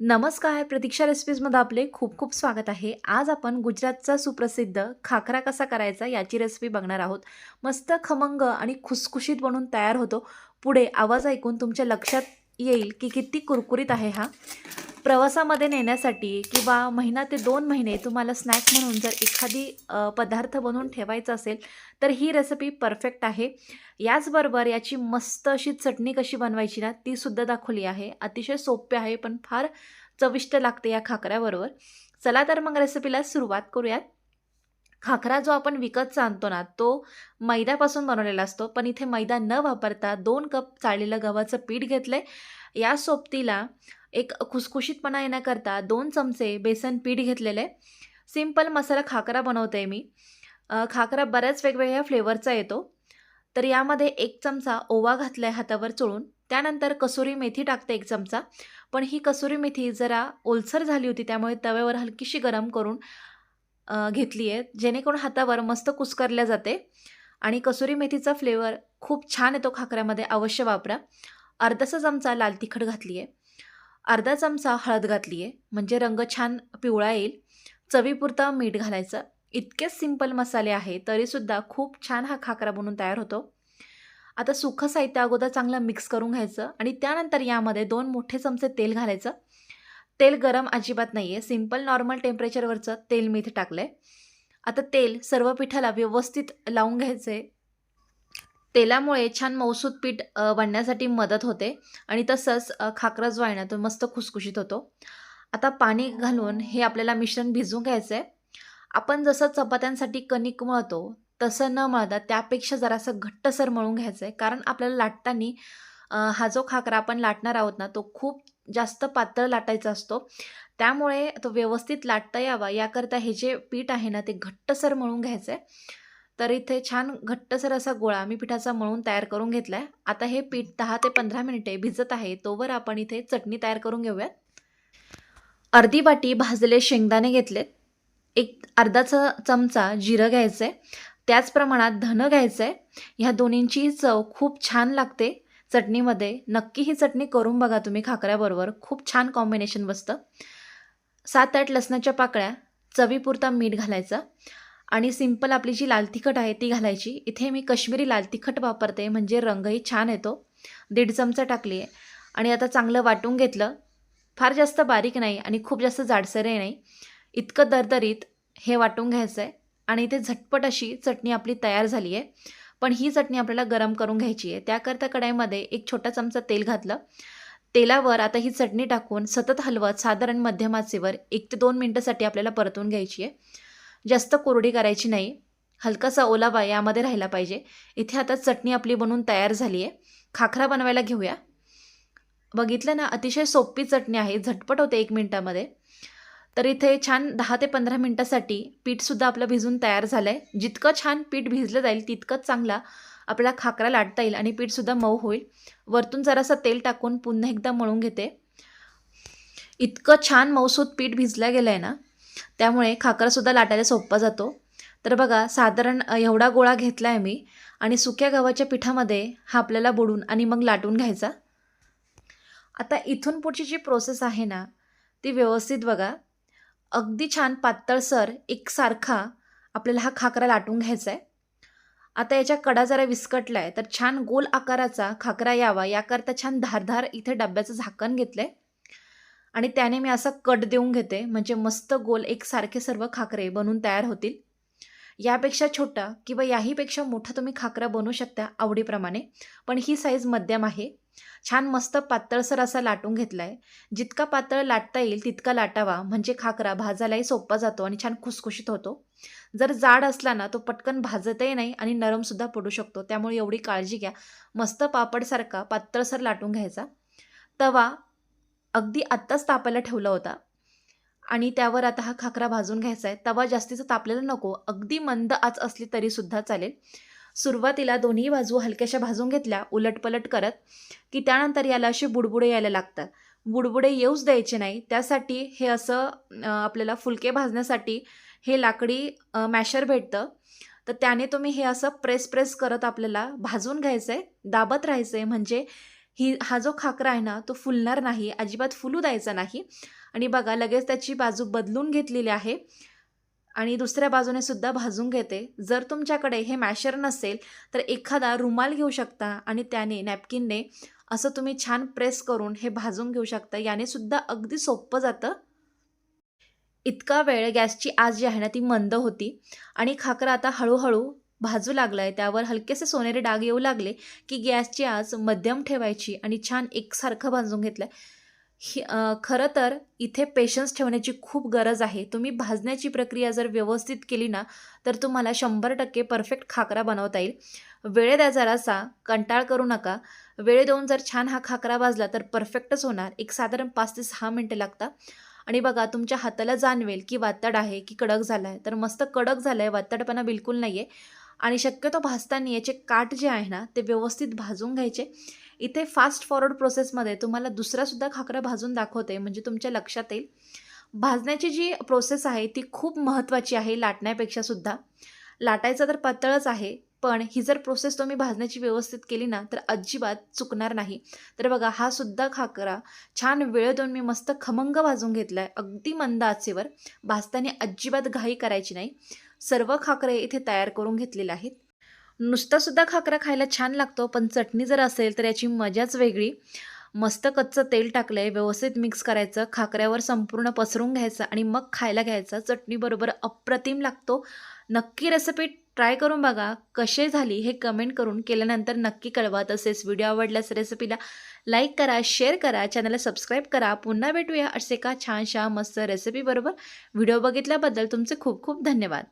नमस्कार प्रतीक्षा रेसिपीजमध्ये आपले खूप खूप स्वागत आहे. आज आपण गुजरातचा सुप्रसिद्ध खाखरा कसा करायचा याची रेसिपी बघणार आहोत. मस्त खमंग आणि खुसखुशीत बनून तयार होतो. पुढे आवाज ऐकून तुमच्या लक्षात येईल की किती कुरकुरीत आहे हा. प्रवासामध्ये नेण्यासाठी किंवा महिना ते दोन महिने तुम्हाला स्नॅक म्हणून जर एखादी पदार्थ बनवून ठेवायचा असेल तर ही रेसिपी परफेक्ट आहे. याचबरोबर याची मस्त अशी चटणी कशी बनवायची ना ती सुद्धा दाखवली आहे. अतिशय सोपे आहे पण फार चविष्ट लागते या खाकऱ्याबरोबर. चला तर मग रेसिपीला सुरुवात करूयात. खाकरा जो आपण विकतचा आणतो ना तो मैद्यापासून बनवलेला असतो पण इथे मैदा न वापरता दोन कप चाळलेलं गव्हाचं पीठ घेतलं आहे या सोबतीला एक खुसखुशीतपणा येण्याकरता दोन चमचे बेसन पीठ घेतलेले. आहे सिंपल मसाला खाकरा बनवते मी. खाकरा बऱ्याच वेगवेगळ्या फ्लेवरचा येतो. तर यामध्ये एक चमचा ओवा घातला आहे हातावर चोळून. त्यानंतर कसुरी मेथी टाकते एक चमचा. पण ही कसुरी मेथी जरा ओलसर झाली होती त्यामुळे तव्यावर हलकीशी गरम करून घेतली आहे जेणेकरून हातावर मस्त कुस्करल्या जाते. आणि कसुरी मेथीचा फ्लेवर खूप छान येतो खाकऱ्यामध्ये अवश्य वापरा. अर्धासा चमचा लाल तिखट घातली आहे अर्धा चमचा हळद घातली आहे म्हणजे रंग छान पिवळा येईल. चवीपुरता मीठ घालायचं. इतकेच सिंपल मसाले आहे तरीसुद्धा खूप छान हा खाकरा बनून तयार होतो. आता सुखं साहित्य अगोदर चांगलं मिक्स करून घ्यायचं आणि त्यानंतर यामध्ये दोन मोठे चमचे तेल घालायचं. तेल गरम अजिबात नाही आहे सिंपल नॉर्मल टेम्परेचरवरचं तेल मी इथे टाकलं आहे आता तेल सर्व पिठाला व्यवस्थित लावून घ्यायचं आहे तेलामुळे छान मौसूद पीठ बनण्यासाठी मदत होते. आणि तसंच खाकरा जो आहे ना तो मस्त खुसखुशीत होतो. आता पाणी घालून हे आपल्याला मिश्रण भिजवून घ्यायचं आहे आपण जसं चपात्यांसाठी कणिक मळतो तसं न मळता त्यापेक्षा जरासं घट्टसर मळून घ्यायचं आहे कारण आपल्याला लाटताना हा जो खाकरा आपण लाटणार आहोत ना तो खूप जास्त पातळ लाटायचा असतो. त्यामुळे तो व्यवस्थित लाटता यावा. याकरता हे जे पीठ आहे ना ते घट्टसर मळून घ्यायचं आहे तर इथे छान घट्टसर असा गोळा मी पिठाचा मळून तयार करून घेतला आहे आता हे पीठ दहा ते पंधरा मिनिटे भिजत आहे तोवर आपण इथे चटणी तयार करून घेऊयात. अर्धी वाटी भाजलेले शेंगदाणे घेतलेत. एक अर्धाचा चमचा जिरं घ्यायचं आहे त्याच प्रमाणात धनं घ्यायचं आहे ह्या दोन्हींची चव खूप छान लागते चटणीमध्ये. नक्की ही चटणी करून बघा तुम्ही खाकऱ्याबरोबर. खूप छान कॉम्बिनेशन बसतं. सात आठ लसणाच्या पाकळ्या चवीपुरता मीठ घालायचं. आणि सिंपल आपली जी लाल तिखट आहे ती घालायची. इथे मी कश्मीरी लाल तिखट वापरते म्हणजे रंगही छान येतो. दीड चमचा टाकली आहे आणि आता चांगलं वाटून घेतलं. फार जास्त बारीक नाही आणि खूप जास्त जाडसरही नाही. इतकं दरदरीत हे वाटून घ्यायचं आहे आणि इथे झटपट अशी चटणी आपली तयार झाली आहे पण ही चटणी आपल्याला गरम करून घ्यायची आहे त्याकरता कढाईमध्ये एक छोटा चमचा तेल घातलं. तेलावर आता ही चटणी टाकून सतत हलवत साधारण मध्यम आचेवर एक ते दोन मिनटासाठी आपल्याला परतून घ्यायची आहे जास्त कोरडी करायची नाही. हलकासा ओलावा यामध्ये राहिला पाहिजे. इथे आता चटणी आपली बनवून तयार झाली आहे खाखरा बनवायला घेऊया. बघितलं ना अतिशय सोपी चटणी आहे. झटपट होते एक मिनटामध्ये. तर इथे छान दहा ते पंधरा मिनटासाठी पीठसुद्धा आपलं भिजून तयार झालं आहे जितकं छान पीठ भिजलं जाईल तितकंच चांगला आपल्याला खाकरा लाटता येईल आणि पीठसुद्धा मऊ होईल. वरतून जरासं तेल टाकून पुन्हा एकदा मळून घेते. इतकं छान मऊसूत पीठ भिजलं गेलं आहे ना त्यामुळे खाकरसुद्धा लाटायला सोपा जातो. तर बघा साधारण एवढा गोळा घेतला आहे मी आणि सुक्या गव्हाच्या पिठामध्ये हा आपल्याला बुडून आणि मग लाटून घ्यायचा. आता इथून पुढची जी प्रोसेस आहे ना ती व्यवस्थित बघा. अगदी छान पातळसर एकसारखा आपल्याला हा खाकरा लाटून घ्यायचा आहे आता याच्या कडा जरा विस्कटला आहे तर छान गोल आकाराचा खाकरा यावा याकरता छान धारधार इथे डब्याचं झाकण घेतलं आहे आणि त्याने मी असा कट देऊन घेते म्हणजे मस्त गोल एकसारखे सर्व खाकरे बनून तयार होतील. यापेक्षा छोटा किंवा याहीपेक्षा मोठा तुम्ही खाकरा बनवू शकता आवडीप्रमाणे पण ही साईज मध्यम आहे. छान मस्त पातळसर असा लाटून घेतला आहे जितका पातळ लाटता येईल तितका लाटावा म्हणजे खाकरा भाजायलाही सोपा जातो आणि छान खुसखुशीत होतो. जर जाड असला ना तो पटकन भाजतही नाही आणि नरमसुद्धा पडू शकतो. त्यामुळे एवढी काळजी घ्या. मस्त पापडसारखा पातळसर लाटून घ्यायचा. तवा अगदी आत्ताच तापायला ठेवला होता. आणि त्यावर आता हा खाकरा भाजून घ्यायचा आहे. तवा जास्तीचा तापलेला नको. अगदी मंद आच असली तरीसुद्धा चालेल. सुरुवातीला दोन्ही बाजू हलक्याशा भाजून घेतल्या उलटपलट करत की त्यानंतर याला असे बुडबुडे यायला लागतात. बुडबुडे येऊच द्यायचे नाही. त्यासाठी हे असं आपल्याला फुलके भाजण्यासाठी हे लाकडी मॅशर भेटतं. तर त्याने तुम्ही हे असं प्रेस प्रेस करत आपल्याला भाजून घ्यायचं आहे दाबत राहायचं आहे म्हणजे ही हा जो खाकरा आहे ना तो फुलणार नाही अजिबात फुलू द्यायचा नाही. आणि बघा लगेच त्याची बाजू बदलून घेतलेली आहे. आणि दुसऱ्या बाजूने सुद्धा भाजून घेते. जर तुमच्याकडे हे मॅशर नसेल तर एखादा रुमाल घेऊ शकता आणि त्याने नॅपकिनने असं तुम्ही छान प्रेस करून हे भाजून घेऊ शकता. याने सुद्धा अगदी सोपं जातं. इतका वेळ गॅसची आज जी आहे ना ती मंद होती. आणि खाकरा आता हळूहळू भाजू लागलाय आहे त्यावर हलकेसे सोनेरी डाग येऊ लागले की गॅसची आज मध्यम ठेवायची आणि छान एकसारखं भाजून घेतलं ही खरं तर इथे पेशन्स ठेवण्याची खूप गरज आहे. तुम्ही भाजण्याची प्रक्रिया जर व्यवस्थित केली ना तर तुम्हाला शंभर टक्के परफेक्ट खाकरा बनवता येईल. वेळेत द्या जरासा कंटाळ करू नका. वेळ देऊन जर छान हा खाकरा भाजला तर परफेक्टच होणार. एक साधारण पाच ते सहा मिनटं लागतात. आणि बघा तुमच्या हाताला जाणवेल की वातड आहे की कडक झाला आहे तर मस्त कडक झालं आहे वातडपणा बिलकुल नाही आहे आणि शक्यतो भाजताना याचे काठ जे आहे ना ते व्यवस्थित भाजून घ्यायचे. इथे फास्ट फॉरवर्ड प्रोसेसमध्ये तुम्हाला दुसरासुद्धा खाकरा भाजून दाखवते म्हणजे तुमच्या लक्षात येईल. भाजण्याची जी प्रोसेस आहे ती खूप महत्त्वाची आहे लाटण्यापेक्षा सुद्धा. लाटायचं तर पातळच आहे पण ही जर प्रोसेस तुम्ही भाजण्याची व्यवस्थित केली ना तर अजिबात चुकणार नाही. तर बघा हा सुद्धा खाकरा छान वेळ देऊन मी मस्त खमंग भाजून घेतला आहे अगदी मंद आचेवर. भाजताना अजिबात घाई करायची नाही. सर्व खाकरे इथे तयार करून घेतलेले आहेत. नुसतासुद्धा खाकरा खायला छान लागतो पण चटणी जर असेल तर याची मजाच वेगळी. मस्त कच्चं तेल टाकलं आहे व्यवस्थित मिक्स करायचं खाकऱ्यावर संपूर्ण पसरून घ्यायचं आणि मग खायला घ्यायचं. चटणीबरोबर अप्रतिम लागतो. नक्की रेसिपी ट्राय करून बघा कसे झाली हे कमेंट करून केल्यानंतर नक्की कळवा. तसेच व्हिडिओ आवडल्यास रेसिपीला लाईक करा शेअर करा चॅनलला सबस्क्राईब करा. पुन्हा भेटूया असे का छानशा मस्त रेसिपीबरोबर व्हिडिओ बघितल्याबद्दल तुमचे खूप खूप धन्यवाद.